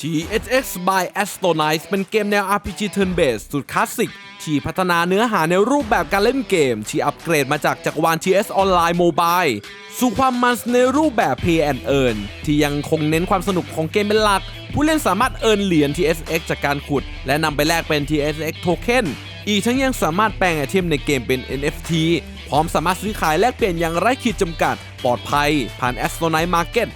THX by Astronite เป็นเกมแนว RPG Turn Based สุดคลาสสิก ที่พัฒนาเนื้อหาในรูปแบบการเล่นเกม ที่อัปเกรดมาจากจักรวาล TS Online Mobile สู่ความมันในรูปแบบ Pay and Earn ที่ยังคงเน้นความสนุกของเกมเป็นหลัก ผู้เล่นสามารถเอินเหรียญ TSX จากการขุด และนำไปแลกเป็น TSX Token อีกทั้งยังสามารถแปลงไอเทมในเกมเป็น NFT พร้อมสามารถซื้อขายแลกเปลี่ยนอย่างไร้ขีดจำกัด ปลอดภัย ผ่าน Astronite Market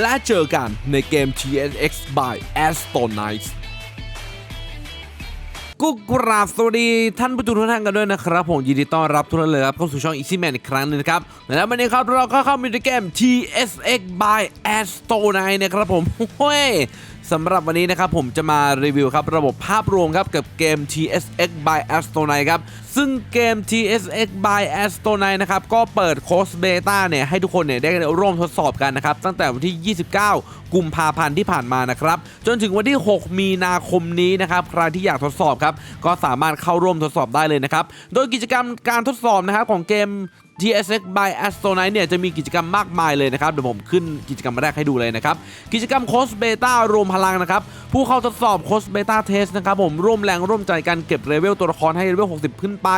และเจอกันในเกม TSX by Astro Knights กุกราบสวัสดีท่านผู้ชมทุกท่านกันด้วยนะครับ ผมยินดีต้อนรับทุกท่านเลยครับเข้าสู่ช่อง Easy Man อีกครั้งหนึงนะครับและวันนี้ครับเราก็เข้ามาในเกม TSX by Astro Knights นะครับผมเฮ้ย สำหรับวันนี้นะครับผมจะมารีวิวครับระบบภาพรวมครับกับเกม TSX by Astonite ครับซึ่งเกม TSX by Astonite นะครับก็เปิดโค้ดเบต้าเนี่ยให้ทุกคนเนี่ยได้ร่วมทดสอบกันนะครับตั้งแต่วันที่ 29 กุมภาพันธ์ที่ผ่านมานะครับจนถึงวันที่ 6 มีนาคมนี้นะครับใครที่อยากทดสอบครับก็สามารถเข้าร่วมทดสอบได้เลยนะครับโดยกิจกรรมการทดสอบนะครับของเกม TSX by Astronite เนี่ยจะมีกิจกรรมมากมายเลยนะครับ เดี๋ยวผมขึ้นกิจกรรมแรกให้ดูเลยนะครับ กิจกรรมโคสเบต้ารวมพลังนะครับ ผู้เข้าทดสอบโคสเบต้าเทสนะครับผมร่วมแรงร่วมใจกันเก็บเลเวลตัวละครให้เลเวล 60 ขึ้นไป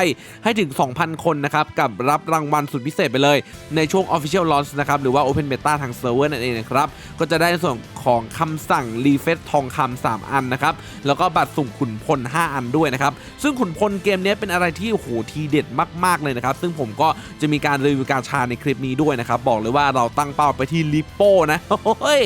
ให้ถึง 2,000 คนนะครับ กับรับรางวัลสุดพิเศษไปเลย ในช่วง Official Launch นะครับ หรือว่า Open Beta ทางเซิร์ฟเวอร์นั่นเองนะครับ ก็จะได้ในส่วนของคำสั่งรีเฟซทองคำ3อันนะครับ แล้วก็บัตรสุ่มขุนพล 5 อันด้วยนะครับ ซึ่งขุนพลเกมนี้เป็นอะไรที่โอ้โหทีเด็ดมาก ๆเลยนะครับ ซึ่งผมก็จะมีการรีวิวการชาในคลิปนี้ด้วยนะครับ บอกเลยว่าเราตั้งเป้าไปที่ลิปโป้นะโอ้ย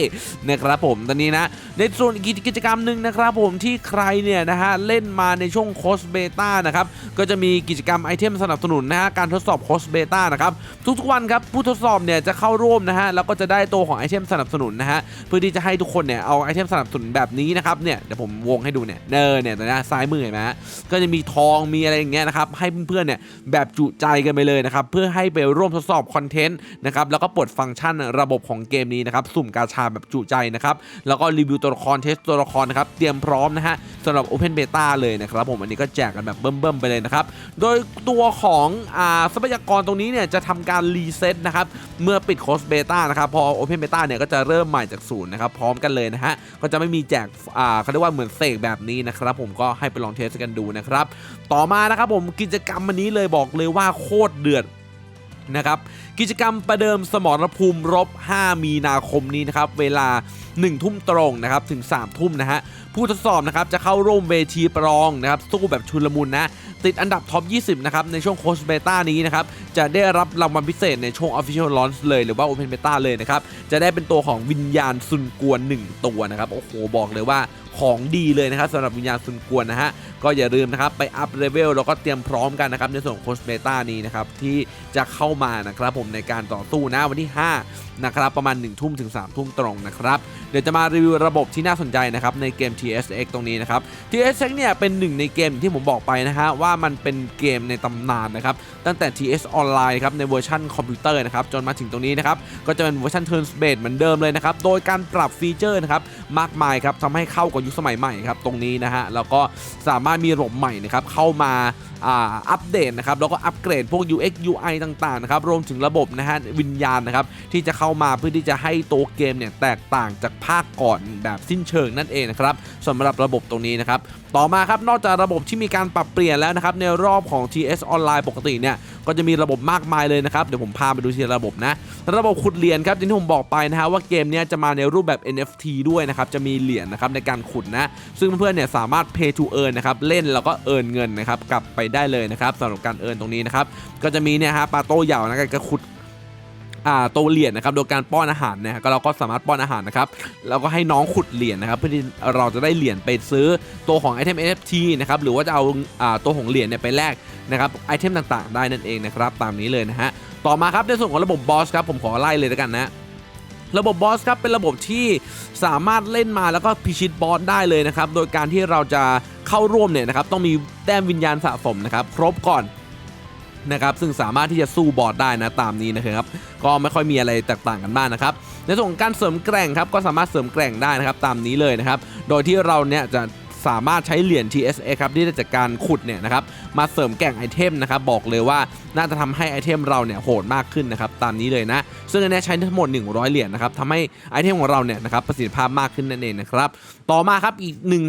นะครับผมตอนนี้นะ ในส่วนกิจกรรมหนึ่งนะครับผมที่ใครเนี่ยนะฮะเล่นมาในช่วงโคสเบต้านะครับก็จะมีกิจกรรมไอเทมสนับสนุนนะฮะการทดสอบโคสเบต้านะครับทุกๆวันครับผู้ทดสอบเนี่ยจะเข้าร่วมนะฮะแล้วก็จะได้ตัวของไอเทมสนับสนุนนะฮะเพื่อที่จะให้ทุกคนเนี่ยเอาไอเทมสนับสนุนแบบนี้นะครับเนี่ยเดี๋ยวผมวงให้ดูเนี่ยเนอเนี่ยตรงนี้ซ้ายมือเห็นไหมฮะก็จะมีทองมีอะไรอย่างเงี้ยนะครับให้เพื่อนๆเนี่ยแบบจุใจกันไปเลยนะครับเพื่อให้ไปร่วมทดสอบคอนเทนต์นะครับแล้วก็ปลดฟังก์ชันระบบของเกมนี้นะครับสุ่มกาชาแบบจุใจนะครับแล้วก็รีวิวตัวละครเทสตัวละครนะครับเตรียมพร้อมนะฮะสำหรับ Open Beta เลยนะครับผมอันนี้ก็แจกกันแบบเบิ่มๆไปเลยนะครับโดยตัวของอ่าทรัพยากรตรงนี้เนี่ยจะทำการรีเซ็ตนะครับเมื่อปิดโคสเบต้านะครับพอ Open Beta เนี่ยก็จะเริ่มใหม่จากศูนย์นะครับพร้อมกันเลยนะฮะก็จะไม่มีแจกอ่าเขาเรียกว่าเหมือนเสกแบบนี้นะครับผมก็ให้ไปลองเทสกันดูนะครับต่อมานะครับผมกิจกรรมวันนี้เลยบอกเลยว่าโคตรเดือด นะครับ กิจกรรมประเดิมสมรภูมิรบ 5 มีนาคมนี้นะครับ เวลา 1 ทุ่มตรงนะครับ ถึง 3 ทุ่มนะฮะผู้ทดสอบนะครับจะเข้าร่วมเวทีประลองนะครับสู้แบบชุลมุนนะ ติดอันดับท็อป 20 นะครับ ในช่วงโคชเบต้านี้นะครับ จะได้รับรางวัลพิเศษในช่วง Official Launch เลยหรือว่า Open Beta เลยนะครับ จะได้เป็นตัวของวิญญาณซุนกวน 1 ตัวนะครับ โอ้โห บอกเลยว่าของดีเลยนะครับสำหรับวิญญาณซุนกวนนะฮะ ก็อย่าลืมนะครับไปอัพเลเวลแล้วก็เตรียมพร้อมกันนะครับในส่วนของโคชเบต้านี้นะครับที่จะเข้ามานะครับผมในการต่อสู้นะวันที่ 5 นะครับประมาณ 1 ทุ่มถึง 3 ทุ่มตรงนะครับ เดี๋ยวจะมารีวิวระบบที่น่าสนใจนะครับในเกม TSX ตรงนี้นะครับ TSX เนี่ยเป็นหนึ่งในเกมที่ผมบอกไปนะฮะว่ามันเป็นเกมในตำนานนะครับตั้งแต่ TS Online ครับในเวอร์ชันคอมพิวเตอร์นะครับจนมาถึงตรงนี้นะครับก็จะเป็นเวอร์ชัน Turn Based เหมือนเดิมเลยนะครับโดยการปรับฟีเจอร์นะครับมากมายครับทำให้เข้ากับยุคสมัยใหม่ครับตรงนี้นะฮะแล้วก็สามารถมีระบบใหม่นะครับเข้ามา อัปเดตนะครับแล้วก็อัปเกรดพวก UX UI ต่างๆนะครับรวมถึงระบบนะฮะวิญญาณนะครับที่จะเข้ามาเพื่อที่จะให้ตัวเกมเนี่ยแตกต่างจากภาคก่อนแบบสิ้นเชิงนั่นเองนะครับสำหรับระบบตรงนี้นะครับต่อมาครับนอกจากระบบที่มีการปรับเปลี่ยนแล้วนะครับในรอบของ TS Online ปกติเนี่ย ก็จะมีระบบมากมายเลยนะครับ เดี๋ยวผมพาไปดูทีละระบบนะ ระบบขุดเหรียญครับอย่างที่ผมบอกไปนะฮะว่าเกมนี้จะมาในรูปแบบ NFT ด้วยนะครับ จะมีเหรียญนะครับในการขุดนะ ซึ่งเพื่อนๆเนี่ยสามารถ pay to earn นะครับ เล่นแล้วก็เอิร์นเงินนะครับกลับไปได้เลยนะครับสำหรับการเอิร์นตรงนี้นะครับ ก็จะมีเนี่ยฮะปลาโต้เหยานะก็ขุด โตเหรียญนะครับโดยการป้อนอาหารนะฮะก็เราก็สามารถป้อนอาหารนะครับแล้วก็ให้น้องขุดเหรียญนะครับเพื่อที่เราจะได้เหรียญไปซื้อตัวของไอเทม NFT นะครับหรือว่าจะเอาอาตัวของเหรียญเนี่ยไปแลกนะครับไอเทมต่างๆ ได้นั่นเองนะครับตามนี้เลยนะฮะต่อมาครับในส่วนของระบบบอสครับผมขอไล่เลยแล้วกันนะระบบบอสครับเป็นระบบที่สามารถเล่นมาแล้วก็พิชิตบอสได้เลยนะครับโดยการที่เราจะเข้าร่วมเนี่ยนะครับต้องมีแต้มวิญญาณสะสมนะครับครบก่อน นะครับซึ่งสามารถที่จะสู้บอสได้นะตามนี้นะครับก็ไม่ค่อยมีอะไรแตกต่างกันบ้างนะครับในส่วนของการเสริมแกร่งครับก็สามารถเสริมแกร่งได้นะครับตามนี้เลยนะครับโดยที่เราเนี่ยจะ สามารถใช้เหรียญ TSA ครับที่ได้จากการขุดเนี่ยนะครับมาเสริมแก่งไอเทมนะครับบอกเลยว่าน่าจะทำให้ไอเทมเราเนี่ยโหดมากขึ้นนะครับตามนี้เลยนะ ซึ่งอันนี้ใช้ทั้งหมด 100 เหรียญนะครับทำให้ไอเทมของเราเนี่ยนะครับประสิทธิภาพมากขึ้นนั่นเองนะครับต่อมาครับอีกหนึ่ง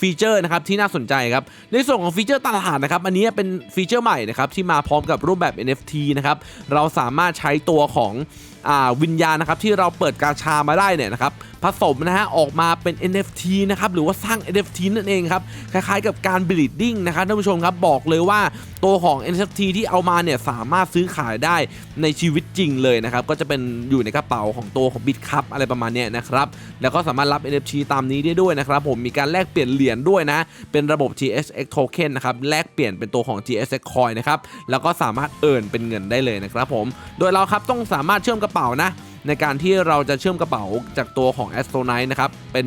ฟีเจอร์นะครับที่น่าสนใจครับในส่วนของฟีเจอร์ตลาดนะครับอันนี้เป็นฟีเจอร์ใหม่นะครับที่มาพร้อมกับรูปแบบ NFT นะครับเราสามารถใช้ตัวของอวิญญาณนะครับที่เราเปิดกาชามาได้เนี่ยนะครับผสมนะฮะออกมาเป็น NFT นะครับหรือว่าสร้าง NFT นั่นเองครับคล้ายๆกับการ bleeding นะครับท่านผู้ชมครับบอกเลยว่าตัวของ NFT ที่เอามาเนี่ยสามารถซื้อขายได้ในชีวิตจริงเลยนะครับก็จะเป็นอยู่ในกระเป๋าของตัวของ Bitcup อะไรประมาณนี้นะครับแล้วก็สามารถรับ NFT ตามนี้ได้ด้วยนะครับผมมีการแลกเปลี่ยนเหรียญด้วยนะ เป็นระบบ TSX Token นะครับแลกเปลี่ยนเป็นตัวของ TSX Coin นะครับแล้วก็สามารถเอิร์นเป็นเงินได้เลยนะครับผมโดยเราครับต้องสามารถเชื่อมกระเป๋านะ ในการที่เราจะเชื่อมกระเป๋าจากตัวของ a s t r o n i t e นะครับ เป็น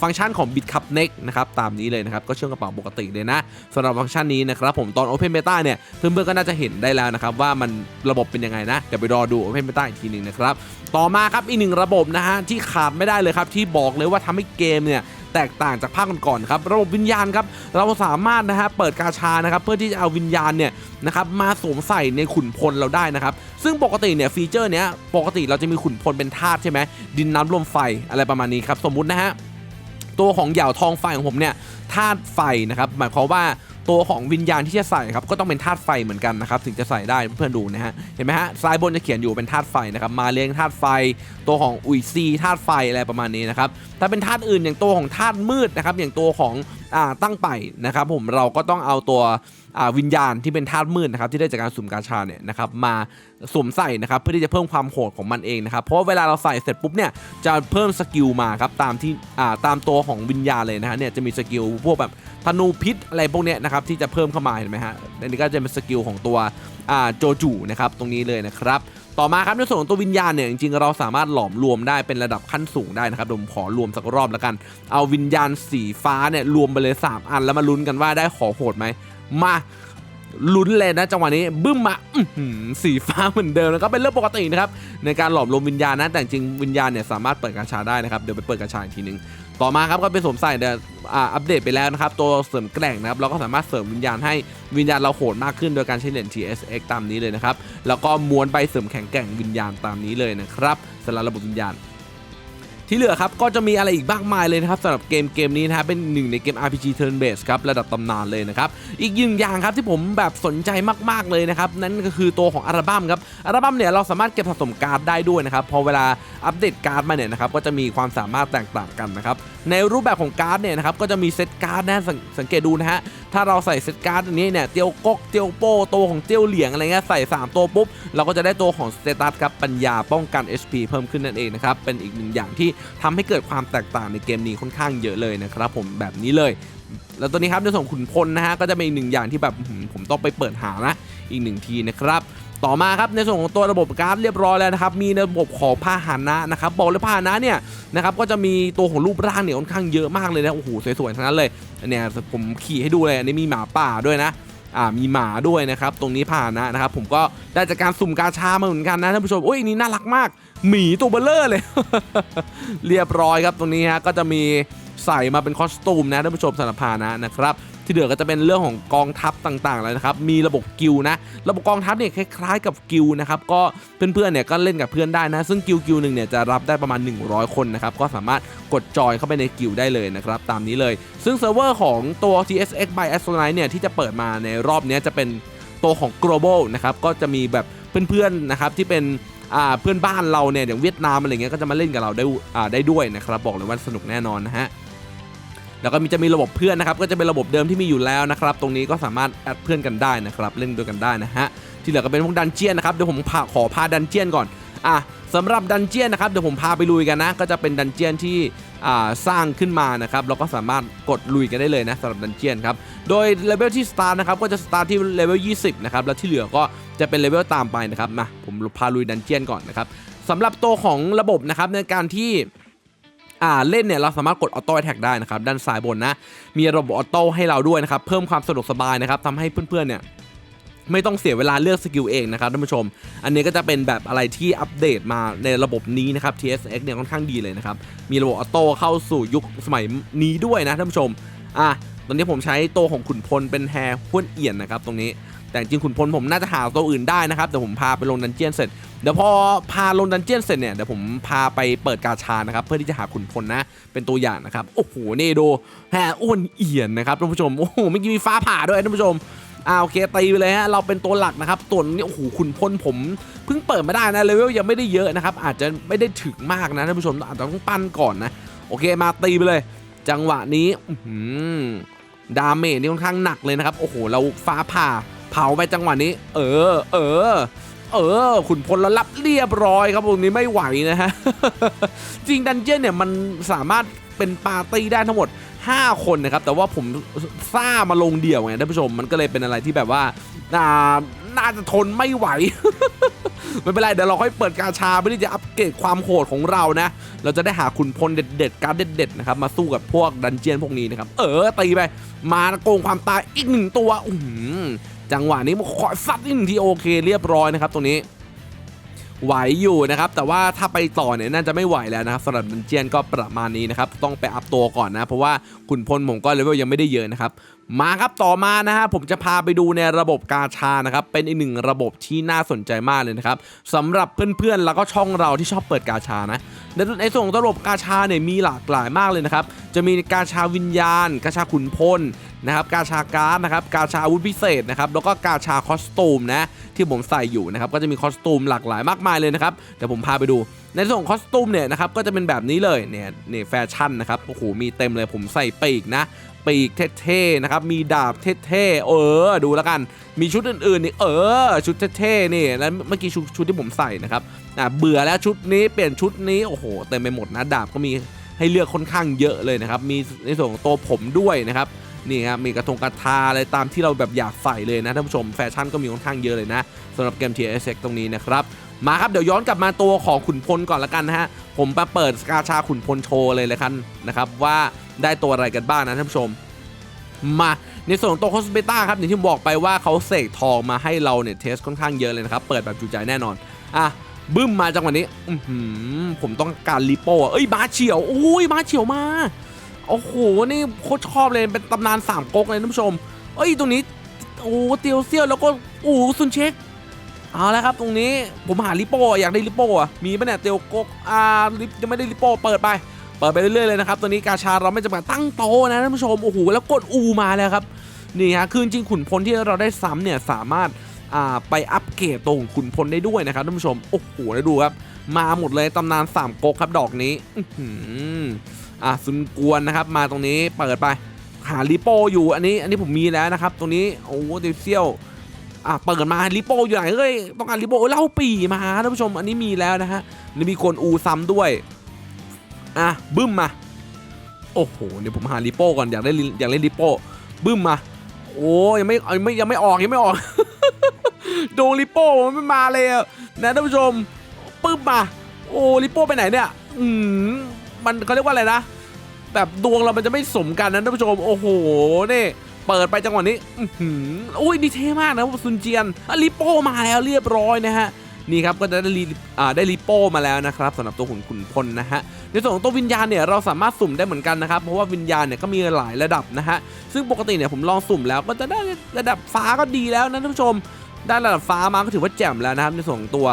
ฟังก์ชันของ Bitcup Next นะครับตามนี้เลยนะครับ ก็เชื่อมกระเป๋าปกติเลยนะสำหรับฟังก์ชันนี้นะครับผมตอน Open Beta เนี่ย เพื่อนๆก็น่าจะเห็นได้แล้วนะครับ ว่ามันระบบเป็นยังไงนะ เดี๋ยวไปรอดู Open Beta อีกทีหนึ่งนะครับ ต่อมาครับอีกหนึ่งระบบนะฮะที่ขาดไม่ได้เลยครับที่บอกเลยว่าทำให้เกมเนี่ย แตกต่างจากภาคก่อนๆครับระบบวิญญาณครับเราสามารถนะฮะเปิดกาชานะครับเพื่อที่จะเอาวิญญาณเนี่ยนะครับมาสวมใส่ในขุนพลเราได้นะครับ ซึ่งปกติเนี่ยฟีเจอร์เนี้ยปกติเราจะมีขุนพลเป็นธาตุใช่ไหมดินน้ำลมไฟอะไรประมาณนี้ครับสมมุตินะฮะตัวของเหย่าทองไฟของผมเนี่ยธาตุไฟนะครับหมายความว่า ตัวของวิญญาณที่จะใส่ครับก็ต้องเป็นธาตุไฟเหมือนกันนะครับถึงจะใส่ได้เพื่อนๆดูนะฮะเห็นไหมฮะซ้ายบนจะเขียนอยู่เป็นธาตุไฟนะครับมาเลี้ยงธาตุไฟ ตัวของอุยซีธาตุไฟอะไรประมาณนี้นะครับถ้าเป็นธาตุอื่นอย่างตัวของธาตุมืดนะครับอย่างตัวของ ตั้งไปนะครับผมเราก็ต้องเอาตัววิญญาณที่เป็นธาตุมืดนะครับที่ได้จากการสุ่มกาชาเนี่ยนะครับมาสวมใส่นะครับเพื่อที่จะเพิ่มความโหดของมันเองนะครับเพราะเวลาเราใส่เสร็จปุ๊บเนี่ยจะเพิ่มสกิลมาครับตามที่ตามตัวของวิญญาณเลยนะฮะเนี่ยจะมีสกิลพวกแบบธนูพิษอะไรพวกเนี้ยนะครับที่จะเพิ่มเข้ามาเห็นไหมฮะอันนี้ก็จะเป็นสกิลของตัวโจจูนะครับตรงนี้เลยนะครับ ต่อมาครับในส่วนของตัววิญญาณเนี่ยจริงๆเราสามารถหลอมรวมได้เป็นระดับขั้นสูงได้นะครับเดี๋ยวผมขอรวมสักรอบแล้วกัน เอาวิญญาณสีฟ้าเนี่ยรวมไปเลย 3 อันแล้วมาลุ้นกันว่าได้ขอโหดไหมมาลุ้นเลยนะจังหวะนี้บึ้มมาอื้อหือสีฟ้าเหมือนเดิมแล้วก็เป็นเรื่องปกตินะครับในการหลอมรวมวิญญาณนะแต่จริงวิญญาณเนี่ยสามารถเปิดกาชาได้นะครับเดี๋ยวไปเปิดกาชาอีกทีนึง ต่อมาครับก็เป็นสวมใส่เดี๋ยวอัปเดตไปแล้วนะครับ ตัวเสริมแกร่งนะครับเราก็สามารถเสริมวิญญาณให้วิญญาณเราโหดมากขึ้นโดยการใช้เหรียญ TSX ตามนี้เลยนะครับ แล้วก็ม้วนไปเสริมแข็งแกร่งวิญญาณตามนี้เลยนะครับสำหรับระบบวิญญาณ ที่เหลือครับก็จะมีอะไรอีกมากมายเลยนะครับสำหรับเกมเกมนี้นะครับเป็นหนึ่งในเกม RPG Turn Based ครับระดับตำนานเลยนะครับอีกหนึ่งอย่างครับที่ผมแบบสนใจมากๆเลยนะครับนั่นก็คือตัวของอัลบั้มครับอัลบั้มเนี่ยเราสามารถเก็บสะสมการ์ดได้ด้วยนะครับพอเวลาอัปเดตการ์ดมาเนี่ยนะครับก็จะมีความสามารถแตกต่างกันนะครับในรูปแบบของการ์ดเนี่ยนะครับก็จะมีเซตการ์ดนะสสังเกตดูนะฮะถ้าเราใส่เซตการ์ดอันนี้เนี่ยเตียวกกเตียวโป้ตัวของเตียวเหลียงอะไรเงี้ยใส่สามตัวปุ๊บ เราก็จะได้ตัวของสเตตัสครับปัญญาป้องกัน HP เพิ่มขึ้นนั่นเองนะครับเป็นอีกหนึ่งอย่างที่ทำให้เกิดความแตกต่างในเกมนี้ค่อนข้างเยอะเลยนะครับผมแบบนี้เลย แล้วตัวนี้ครับในส่วนของขุนพลนะฮะก็จะเป็นอีกหนึ่งอย่างที่แบบผมต้องไปเปิดหานะอีกหนึ่งทีนะครับต่อมาครับในส่วนของตัวระบบการ์ดเรียบร้อยแล้วนะครับมีระบบของพาหนะนะครับบอกเลยพาหนะเนี่ยนะครับก็จะมีตัวของรูปร่างเนี่ยค่อนข้างเยอะมากเลยนะโอ้โหสวยๆทั้งนั้นเลยอันเนี่ยผมขี่ให้ดูเลยอันนี้มีหมาป่าด้วยนะ อ่ามีหมาด้วยนะครับตรงนี้พานนะนะครับผมก็ได้จากการสุ่มกาชามาเหมือนกันนะท่านผู้ชมโอ้ยนี้น่ารักมากหมีตัวเบลเลอร์เลย เรียบร้อยครับตรงนี้ฮะก็จะมีใส่มาเป็นคอสตูมนะท่านผู้ชมสำหรับพานะนะครับ ที่เหลือก็จะเป็นเรื่องของกองทัพต่างๆเลยนะครับ มีระบบกิลนะระบบกองทัพเนี่ยคล้ายๆ กับกิลนะครับก็เพื่อนๆเนี่ยก็เล่นกับเพื่อนได้นะ ซึ่งกิลกิลหนึ่งเนี่ยจะรับได้ประมาณ 100 คนนะครับก็สามารถกดจอยเข้าไปในกิลได้เลยนะครับตามนี้เลย ซึ่งเซิร์ฟเวอร์ของตัว TSX by Astronaut เนี่ยที่จะเปิดมาในรอบนี้จะเป็นตัวของ global นะครับก็จะมีแบบเพื่อนๆนะครับที่เป็นเพื่อนบ้านเราเนี่ยอย่างเวียดนามอะไรเงี้ยก็จะมาเล่นกับเราได้ได้ด้วยนะครับบอกเลยว่าสนุกแน่นอนนะฮะ แล้วก็มีจะมีระบบเพื่อนนะครับก็จะเป็นระบบเดิมที่มีอยู่แล้วนะครับตรงนี้ก็สามารถแอดเพื่อนกันได้นะครับเล่นด้วยกันได้นะฮะที่เหลือก็เป็นพวกดันเจียนนะครับเดี๋ยวผมพาขอพาดันเจียนก่อนอะสำหรับดันเจียนนะครับเดี๋ยวผมพาไปลุยกันนะ ก็จะเป็นดันเจียนที่อ่าสร้างขึ้นมานะครับเราก็สามารถกดลุยกันได้เลยนะสำหรับดันเจียนครับโดยเลเวลที่สตาร์นะครับก็จะสตาร์ที่เลเวล20นะครับแล้วที่เหลือก็จะเป็นเลเวลตามไปนะครับมาผมพาลุยดันเจียนก่อนนะครับสำหรับตัวของระบบนะครับในการที่ อ่าเล่นเนี่ยเราสามารถกดออโต้แท็กได้นะครับด้านซ้ายบนนะ มีระบบออโต้ให้เราด้วยนะครับเพิ่มความสะดวกสบายนะครับทำให้เพื่อนๆเนี่ยไม่ต้องเสียเวลาเลือกสกิลเองนะครับท่านผู้ชม อันนี้ก็จะเป็นแบบอะไรที่อัปเดตมาในระบบนี้นะครับ TSX เนี่ยค่อนข้างดีเลยนะครับ มีระบบออโต้เข้าสู่ยุคสมัยนี้ด้วยนะท่านผู้ชม อะ ตอนนี้ผมใช้ตัวของขุนพลเป็นแฮร์ห้วนเอี่ยนนะครับตรงนี้ แต่จริงขุนพลผมน่าจะหาตัวอื่นได้นะครับแต่ผมพาไปลงดันเจียนเสร็จเดี๋ยวพอพาลงดันเจียนเสร็จเนี่ยเดี๋ยวผมพาไปเปิดกาชานะครับเพื่อที่จะหาขุนพลนะเป็นตัวอย่างนะครับโอ้โหนี่ดูแฮอ้วนเอี่ยนนะครับท่านผู้ชมโอ้โหเมื่อกี้มีฟ้าผ่าด้วยท่านผู้ชมอ่าโอเคตีไปเลยฮะเราเป็นตัวหลักนะครับตัวนี้โอ้โหขุนพลผมเพิ่งเปิดมาได้นะเลเวลยังไม่ได้เยอะนะครับอาจจะไม่ได้ถึงมากนะท่านผู้ชมอาจจะต้องปั้นก่อนนะโอเคมาตีไปเลย จังหวะนี้ดาเมจนี่ค่อนข้างหนักเลยนะครับโอ้โหเราฟ้าผ่า เผาไปจังหวะนี้ เออ เออ เออ ขุนพลเรารับเรียบร้อยครับตรงนี้ไม่ไหวนะฮะ จริงดันเจี้ยนเนี่ยมันสามารถเป็นปาร์ตี้ได้ทั้งหมด 5 คนนะครับ แต่ว่าผมซ่ามาลงเดี่ยวไงท่านผู้ชม มันก็เลยเป็นอะไรที่แบบว่าอ่าน่าจะทนไม่ไหว ไม่เป็นไร เดี๋ยวเราค่อยเปิดกาชาเพื่อที่จะอัปเกรดความโหดของเรานะ เราจะได้หาขุนพลเด็ดๆ การดเด็ดๆนะครับ มาสู้กับพวกดันเจียนพวกนี้นะครับ เออตีไป มาโกงความตายอีกหนึ่งตัวอื จังหวะนี้มันขอซัดอีกหนึ่งทีโอเคเรียบร้อยนะครับตรงนี้ไหวอยู่นะครับ แต่ว่าถ้าไปต่อเนี่ยน่าจะไม่ไหวแล้วนะครับสำหรับดันเจียนก็ประมาณนี้นะครับ ต้องไปอัพตัวก่อนนะ เพราะว่าขุนพลผมก็เลเวลยังไม่ได้เยอะนะครับ มาครับต่อมานะฮะผมจะพาไปดูในระบบกาชานะครับ เป็นอีกหนึ่งระบบที่น่าสนใจมากเลยนะครับสำหรับเพื่อนๆแล้วก็ช่องเราที่ชอบเปิดกาชานะในในส่วนของระบบกาชาเนี่ยมีหลากหลายมากเลยนะครับจะมีกาชาวิญญาณ กาชาขุนพล นะครับกาชาการ์ดนะครับกาชาอาวุธพิเศษนะครับแล้วก็กาชาคอสตูมนะที่ผมใส่อยู่นะครับก็จะมีคอสตูมหลากหลายมากมายเลยนะครับเดี๋ยวผมพาไปดู ในส่วนของคอสตูมเนี่ยนะครับก็จะเป็นแบบนี้เลยเนี่ยเนี่ยแฟชั่นนะครับโอ้โหมีเต็มเลยผมใส่ปีกนะปีกเท่ๆนะครับมีดาบเท่ๆเออดูแล้วกันมีชุดอื่นๆนี่เออชุดเท่ๆนี่แล้วเมื่อกี้ชุดชุดที่ผมใส่นะครับอะเบื่อแล้วชุดนี้เปลี่ยนชุดนี้โอ้โหเต็มไปหมดนะดาบก็มีให้เลือกค่อนข้างเยอะเลยนะครับมีในส่วนของตัวผมด้วยนะครับ นี่ครับมีกระทงกระทาอะไรตามที่เราแบบอยากใส่เลยนะท่านผู้ชมแฟชั่นก็มีค่อนข้างเยอะเลยนะสำหรับเกม TSX ตรงนี้นะครับมาครับเดี๋ยวย้อนกลับมาตัวของขุนพลก่อนละกันนะฮะผมมาเปิดกาชาขุนพลโชว์เลยเลยกันนะครับว่าได้ตัวอะไรกันบ้างนะท่านผู้ชม มาในส่วนของตัวคอสเบต้าครับอย่างที่บอกไปว่าเขาเสกทองมาให้เราเนี่ยเทสค่อนข้างเยอะเลยนะครับเปิดแบบจุใจแน่นอนอะบึ้มมาจังหวะนี้ผมต้องการลิโป้เอ้ยมาเฉียวอุ้ยมาเฉียวมา โอ้โห นี่โคตรชอบเลย เป็นตำนานสามก๊กเลยท่านผู้ชม เอ้ย ตรงนี้ โอ้เตียวเซียวแล้วก็โอ้ซุนเช็คเอาละครับ ตรงนี้ผมหาลิโป้อยากได้ลิโป้อะมีปะเนี่ยเตียวก๊กอ่าลิปยังไม่ได้ลิโป้เปิดไป เปิดไปเรื่อยๆเลยนะครับ ตัวนี้กาชาเราไม่จำกัดตั้งโตนะท่านผู้ชม โอ้โห แล้วกดอูมาแล้วครับ นี่ฮะ คือจริงขุนพลที่เราได้ซ้ำเนี่ยสามารถอ่าไปอัปเกรดตรงขุนพลได้ด้วยนะครับท่านผู้ชม โอ้โหแล้วดูครับ มาหมดเลยตำนานสามก๊กครับดอกนี้ อื้ อะซุนกวนนะครับ มาตรงนี้เปิดไปหาลิโป้อยู่อันนี้ อันนี้ผมมีแล้วนะครับ ตรงนี้โอ้เดเซียวอะเปิดมาลิโปอยู่ไหนเอ้ยต้องการลิโปเล่าปีมาท่านผู้ชมอันนี้มีแล้วนะฮะนี่มีคนอูซ้ำด้วยอะบึ้มมาโอ้โหเดี๋ยวผมหาลิโป้ก่อนอยากได้อยากเล่นลิโป้บึ้มมาโอ้ยังไม่ยังไม่ยังไม่ออกยังไม่ออกโดนลิโป้มันไม่มาเลยนะท่านผู้ชมปึ๊บมาโอ้ลิโป้ไปไหนเนี่ยอืม มันเขาเรียกว่าอะไรนะแบบดวงเรามันจะไม่สมกันนะท่านผู้ชมโอ้โหนี่เปิดไปจังหวะนี้อืออุ้ยดีเท่มากนะซุนเจียนลิโป้มาแล้วเรียบร้อยนะฮะนี่ครับก็จะได้รีอ่าได้ลิโป้มาแล้วนะครับสำหรับตัวขุนขุนพลนะฮะในส่วนของตัววิญญาณเนี่ยเราสามารถสุ่มได้เหมือนกันนะครับเพราะว่าวิญญาณเนี่ยก็มีหลายระดับนะฮะซึ่งปกติเนี่ยผมลองสุ่มแล้วก็จะได้ระดับฟ้าก็ดีแล้วนะท่านผู้ชม ได้ระดับฟ้ามาก็ถือว่าแจ่มแล้วนะครับในส่วนของตัว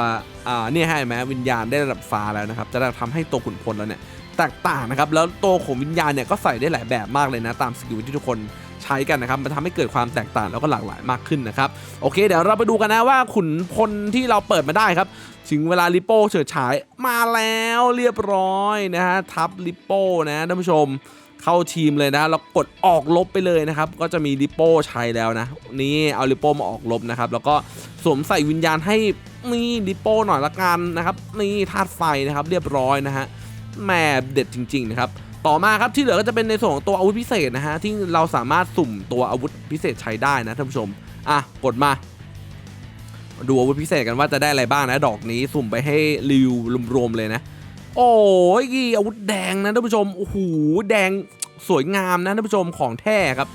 อ่าเนี่ยให้ไหมวิญญาณได้ระดับฟ้าแล้วนะครับจะได้ทำให้ตัวขุนพลแล้วเนี่ย ตกต่างนะครับแล้วตัวของวิญญาณเนี่ยก็ใส่ได้หลายแบบมากเลยนะตามสกิลที่ทุกคนใช้กันนะครับมันทำให้เกิดความแตกต่างแล้วก็หลากหลายมากขึ้นนะครับโอเคเดี๋ยวเราไปดูกันนะว่าขุนพลที่เราเปิดมาได้ครับถึงเวลาลิโป้เฉิดฉายมาแล้วเรียบร้อยนะฮะทับลิโป้นะท่านผู้ชมเข้าทีมเลยนะแล้วกดออกลบไปเลยนะครับก็จะมีลิโป้ใช้แล้วนะ นี่เอาลิโป้มาออกลบนะครับแล้วก็สวมใส่วิญญาณให้นี่ลิโป้หน่อยละกันนะครับนี่ธาตุไฟนะครับเรียบร้อยนะฮะ แหมเด็ดจริงๆนะครับต่อมาครับที่เหลือก็จะเป็นในส่วนของตัวอาวุธพิเศษนะฮะที่เราสามารถสุ่มตัวอาวุธพิเศษใช้ได้นะท่านผู้ชมอะกดมา ดูอาวุธพิเศษกันว่าจะได้อะไรบ้างนะดอกนี้สุ่มไปให้รีวิวรวมๆเลยนะ โอ้ยอาวุธแดงนะท่านผู้ชมโอ้โหแดงสวยงามนะท่านผู้ชมของแท้ครับ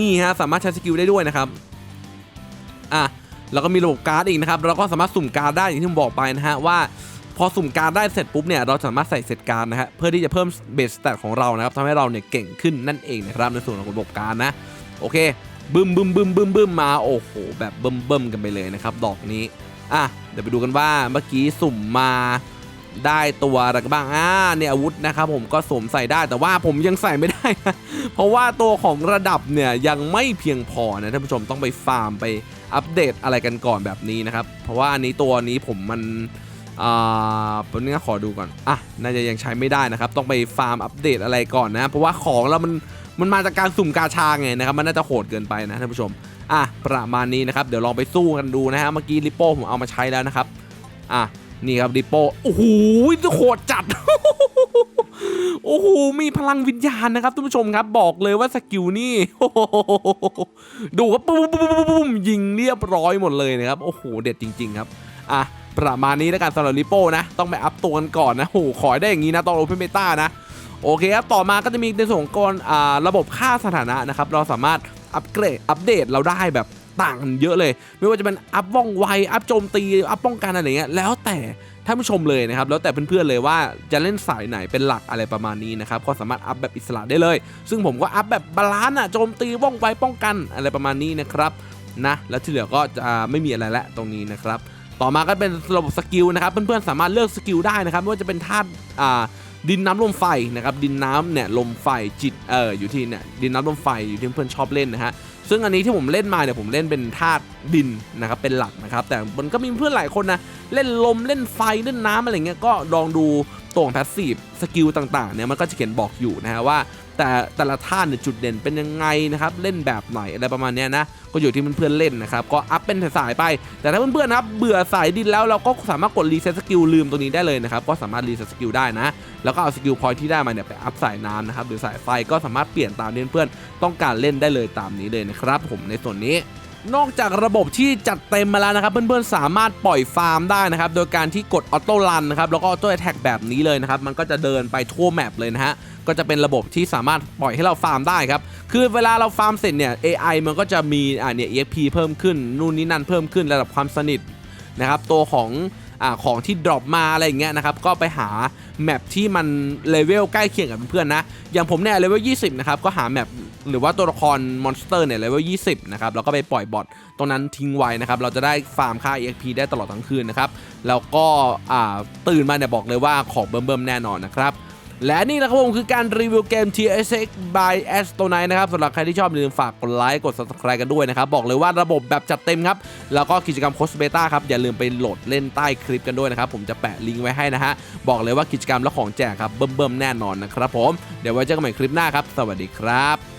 นี่ฮะสามารถใช้สกิลได้ด้วยนะครับอะแล้วก็มีระบบการ์ดอีกนะครับเราก็สามารถสุ่มการ์ดได้อย่างที่ผมบอกไปนะฮะว่า พอสุ่มการได้เสร็จปุ๊บเนี่ยเราสามารถใส่เซตการนะฮะเพื่อที่จะเพิ่มเบสแตทของเรานะครับทำให้เราเนี่ยเก่งขึ้นนั่นเองนะครับในส่วนของระบบการนะโอเคบึ้มบึ้มบึ้มบึ้มบึมมาโอ้โหแบบเบิ่มเบิ่มกันไปเลยนะครับดอกนี้อะเดี๋ยวไปดูกันว่าเมื่อกี้สุ่มมาได้ตัวอะไรบ้างอ่าเนี่ยอาวุธนะครับผมก็สวมใส่ได้แต่ว่าผมยังใส่ไม่ได้นะเพราะว่าตัวของระดับเนี่ยยังไม่เพียงพอนะท่านผู้ชมต้องไปฟาร์มไปอัปเดตอะไรกันก่อนแบบนี้นะครับเพราะว่าอันนี้ตัวนี้ผมมัน เป็นนี้ขอดูก่อน อะ น่าจะยังใช้ไม่ได้นะครับ ต้องไปฟาร์มอัปเดตอะไรก่อนนะ เพราะว่าของเรามัน มันมาจากการสุ่มกาชาไงนะครับ มันน่าจะโหดเกินไปนะท่านผู้ชม อะ ประมาณนี้นะครับ เดี๋ยวลองไปสู้กันดูนะฮะ เมื่อกี้ลิปโป้ผมเอามาใช้แล้วนะครับ อะ นี่ครับลิปโป้ โอ้โห โหดจัด โอ้โห มีพลังวิญญาณนะครับท่านผู้ชมครับ บอกเลยว่าสกิลนี่ ดูครับปุ๊บปุ๊บปุ๊บปุ๊บยิงเรียบร้อยหมดเลยนะครับ โอ้โห เด็ดจริง ๆ ครับ อะ ประมาณนี้แล้วกันสำหรับลิโป้นะ ต้องไปอัพตัวกันก่อนนะโอ้โหขอให้ได้อย่างนี้นะตอนโอเพนเมตานะ โอเคครับ ต่อมาก็จะมีในส่วนของกรอ่าระบบค่าสถานะนะครับ เราสามารถอัปเกรดอัปเดตเราได้แบบต่างเยอะเลย ไม่ว่าจะเป็นอัพว่องไว อัพโจมตี อัพป้องกันอะไรเงี้ยแล้วแต่ท่านผู้ชมเลยนะครับ แล้วแต่เพื่อนๆเลยว่าจะเล่นสายไหนเป็นหลักอะไรประมาณนี้นะครับ ก็สามารถอัพแบบอิสระได้เลย ซึ่งผมก็อัพแบบบาลานซ์อะโจมตีว่องไวป้องกันอะไรประมาณนี้นะครับนะแล้วที่เหลือก็จะไม่มีอะไรล้วตรงนี้นะครับ ต่อมาก็เป็นระบบสกิลนะครับ เพื่อนๆสามารถเลือกสกิลได้นะครับไม่ว่าจะเป็นธาตุดินน้ำลมไฟนะครับดินน้ำเนี่ยลมไฟจิตเอออยู่ที่เนี่ยดินน้ำลมไฟอยู่ที่เพื่อนชอบเล่นนะฮะซึ่งอันนี้ที่ผมเล่นมาเนี่ยผมเล่นเป็นธาตุดินนะครับเป็นหลักนะครับแต่มันก็มีเพื่อนหลายคนนะเล่นลมเล่นไฟเล่นน้ำอะไรเงี้ยก็ลองดู ตัวของแพสซีฟสกิลต่างๆเนี่ยมันก็จะเขียนบอกอยู่นะฮะว่า แต่แต่ละท่านเนี่ยจุดเด่นเป็นยังไงนะครับเล่นแบบไหนอะไรประมาณนี้นะก็อยู่ที่เพื่อนๆเล่นนะครับก็อัพเป็นสายไป แต่ถ้าเพื่อนๆนะครับเบื่อสายดินแล้วเราก็สามารถกดรีเซ็ตสกิลลืมตัวนี้ได้เลยนะครับก็สามารถรีเซ็ตสกิลได้นะแล้วก็เอาสกิลพอยที่ได้มาเนี่ยไปอัพสายน้ำนะครับหรือสายไฟก็สามารถเปลี่ยนตามเพื่อนๆต้องการเล่นได้เลยตามนี้เลยนะครับผมในส่วนนี้ นอกจากระบบที่จัดเต็มมาแล้วนะครับ เพื่อนๆ สามารถปล่อยฟาร์มได้นะครับ โดยการที่กดออโต้รันนะครับ แล้วก็ออโต้แท็กแบบนี้เลยนะครับ มันก็จะเดินไปทั่วแมปเลยนะฮะก็จะเป็นระบบที่สามารถปล่อยให้เราฟาร์มได้ครับ คือเวลาเราฟาร์มเสร็จเนี่ย AI มันก็จะมีอ่าเนี่ย EXP เพิ่มขึ้น นู่นนี่นั่นเพิ่มขึ้นระดับความสนิทนะครับ ตัวของ อของที่ดรอปมาอะไรอย่างเงี้ยนะครับก็ไปหาแมปที่มันเลเวลใกล้เคียงกับเพื่อนนะอย่างผมเนี่ยเลเวล20 นะครับ ก็หาแมปหรือว่าตัวละครมอนสเตอร์เนี่ยเลเวล20 นะครับ แล้วก็ไปปล่อยบอทตรงนั้นทิ้งไว้นะครับ เราจะได้ฟาร์มค่า EXP ได้ตลอดทั้งคืนนะครับ แล้วก็ตื่นมาเนี่ยบอกเลยว่าของเบิ่มๆแน่นอนนะครับ และนี่นะครับผมคือการรีวิวเกม TSX by a s t o n i นะครับสำหรับใครที่ชอบอย่าลืมฝากกดไลค์กด subscribe กันด้วยนะครับ บอกเลยว่าระบบแบบจัดเต็มครับ แล้วก็กิจกรรมโคสเบต้าครับ อย่าลืมไปโหลดเล่นใต้คลิปกันด้วยนะครับ ผมจะแปะลิงก์ไว้ให้นะฮะ บอกเลยว่ากิจกรรมและของแจกครับ เบิ่มๆ แน่นอนนะครับผม เดี๋ยวไว้เจอกันใหม่คลิปหน้าครับ สวัสดีครับ